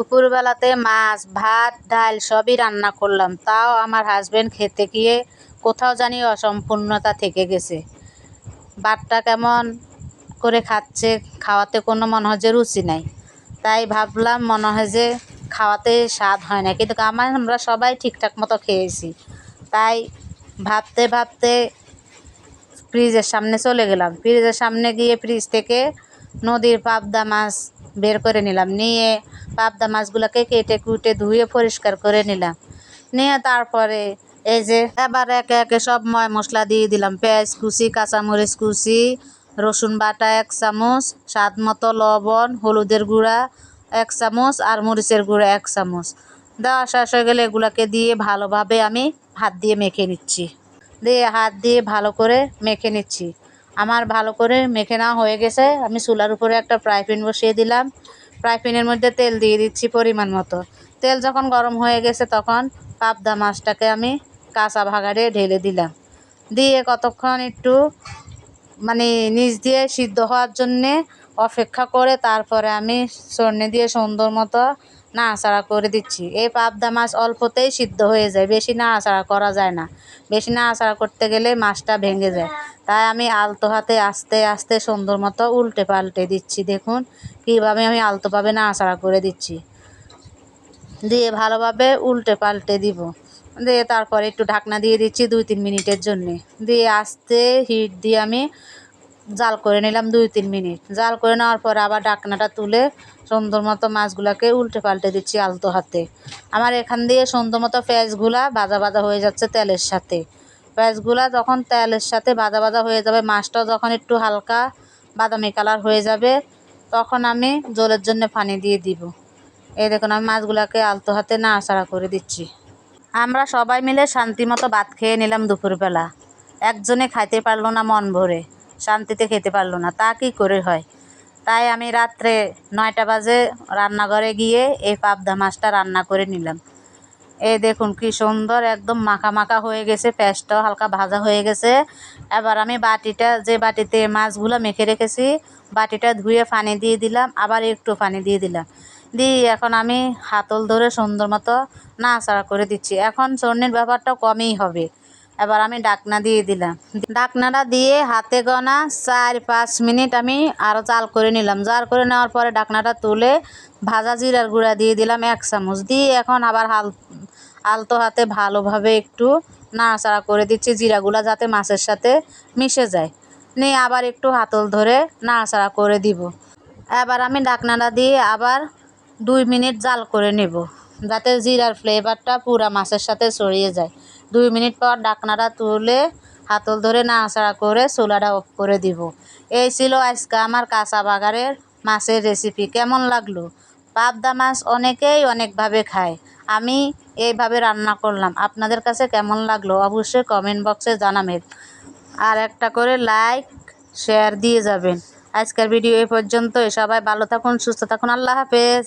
দুপুরবেলাতে মাছ, ভাত, ডাল সবই রান্না করলাম। তাও আমার হাজব্যান্ড খেতে গিয়ে কোথাও জানি অসম্পূর্ণতা থেকে গেছে। ভাতটা কেমন করে খাচ্ছে খাওয়াতে কোনো মনে হয় যে রুচি নাই। তাই ভাবলাম মনে হয় যে খাওয়াতে স্বাদ হয় না। কিন্তু আমার, আমরা সবাই ঠিকঠাক মতো খেয়েছি। তাই ভাবতে ভাবতে ফ্রিজের সামনে চলে গেলাম। ফ্রিজের সামনে গিয়ে ফ্রিজ থেকে নদীর পাবদা মাছ বের করে নিলাম। নিয়ে পাবদা মাছগুলোকে কেটে কুটে ধুয়ে পরিষ্কার করে নিলাম। নিয়ে তারপরে এই যে এবার একে একে সব ময় মশলা দিয়ে দিলাম। পেঁয়াজ কুচি, কাঁচামরিচ কুচি, রসুন বাটা এক চামচ, স্বাদ মতো লবণ, হলুদের গুঁড়া এক চামচ আর মরিচের গুঁড়া এক চামচ। দেওয়া শেষ হয়ে গেলে এগুলাকে দিয়ে ভালোভাবে আমি হাত দিয়ে মেখে নিচ্ছি। দিয়ে হাত দিয়ে ভালো করে মেখে নিচ্ছি। আমার ভালো করে মেখে নেওয়া হয়ে গেছে। আমি চুলার উপরে একটা ফ্রাই প্যান বসিয়ে দিলাম। ফ্রাই প্যানের মধ্যে তেল দিয়ে দিচ্ছি পরিমাণ মতো। তেল যখন গরম হয়ে গেছে তখন পাবদা মাছটাকে আমি কাঁচা ভাগাড়ে ঢেলে দিলাম। দিয়ে কতক্ষণ একটু মানে নিচ দিয়ে সিদ্ধ হওয়ার জন্যে অপেক্ষা করে তারপরে আমি সর্ষে দিয়ে সুন্দর মতো নাড়াচাড়া করে দিচ্ছি। এই পাবদা মাছ অল্পতেই সিদ্ধ হয়ে যায়, বেশি নাড়াচাড়া করা যায় না। বেশি নাড়াচাড়া করতে গেলে মাছটা ভেঙে যায়। তাই আমি আলতো হাতে আস্তে আস্তে সুন্দর মতো উল্টে পাল্টে দিচ্ছি, দেখুন। কীভাবে আমি আলতোভাবে নাড়াচাড়া করে দিচ্ছি। দিয়ে ভালোভাবে উল্টে পাল্টে দিব। দিয়ে তারপরে একটু ঢাকনা দিয়ে দিচ্ছি দুই তিন মিনিটের জন্যে। দিয়ে আস্তে হিট দিয়ে আমি জাল করে নিলাম দুই তিন মিনিট। জাল করে নেওয়ার পরে আবার ঢাকনাটা তুলে সুন্দর মতো মাছগুলোকে উল্টে পাল্টে দিচ্ছি আলতো হাতে। আমার এখান দিয়ে সুন্দর মতো পেঁয়াজগুলা বাজা ভাজা হয়ে যাচ্ছে তেলের সাথে। পেঁয়াজগুলা যখন তেলের সাথে ভাজা ভাজা হয়ে যাবে, মাছটাও যখন একটু হালকা বাদামি কালার হয়ে যাবে, তখন আমি জলের জন্য পানি দিয়ে দিব। এই দেখুন, আমি মাছগুলোকে আলতো হাতে না নাড়াচাড়া করে দিচ্ছি। আমরা সবাই মিলে শান্তি মতো ভাত খেয়ে নিলাম দুপুরবেলা। একজনে খাইতে পারল না মন ভরে, শান্তিতে খেতে পারল না, তা কী করে হয়? তাই আমি রাত্রে নয়টা বাজে রান্নাঘরে গিয়ে এই পাবদা মাছটা রান্না করে নিলাম। এই দেখুন কি সুন্দর, একদম মাখা মাখা হয়ে গেছে পেঁয়াজটাও হালকা ভাজা হয়ে গেছে। এবার আমি বাটিটা, যে বাটিতে মাছগুলো মেখে রেখেছি, বাটিটা ধুয়ে পানি দিয়ে দিলাম, আবার একটু পানি দিয়ে দিলাম। দিয়ে এখন আমি হাতল ধরে সুন্দর মতো নাড়াচাড়া করে দিচ্ছি। এখন চর্নির ব্যাপারটা কমই হবে। এবার আমি ডাকনা দিয়ে দিলাম। ডাকনাটা দিয়ে হাতে গোনা চার পাঁচ মিনিট আমি আরও জাল করে নিলাম। জাল করে নেওয়ার পরে ডাকনাটা তুলে ভাজা জিরার গুঁড়া দিয়ে দিলাম এক চামচ। দিয়ে এখন আবার হাল আলতো হাতে ভালোভাবে একটু নাড়াচাড়া করে দিচ্ছি, জিরাগুলা যাতে মাছের সাথে মিশে যায়। নিয়ে আবার একটু হাতল ধরে নাড়াচাড়া করে দিব। এবার আমি ডাকনাটা দিয়ে আবার দুই মিনিট জাল করে নেব, যাতে জিরার ফ্লেভারটা পুরা মাছের সাথে ছড়িয়ে যায়। দুই মিনিট পর ডাকনাটা তুলে হাতল ধরে নাড়াচাড়া করে চুলাটা অফ করে দিব। এই ছিল আজকে আমার কাঁচা বাগারের মাছের রেসিপি কেমন লাগল? পাবদা মাছ অনেকেই অনেকভাবে খায়। আমি এইভাবে রান্না করলাম। আপনাদের কাছে কেমন লাগল অবশ্যই কমেন্ট বক্সে জানাবেন। আর একটা করে লাইক শেয়ার দিয়ে যাবেন। আজকের ভিডিও এ পর্যন্তই। সবাই ভালো থাকুন, সুস্থ থাকুন। আল্লাহ হাফেজ।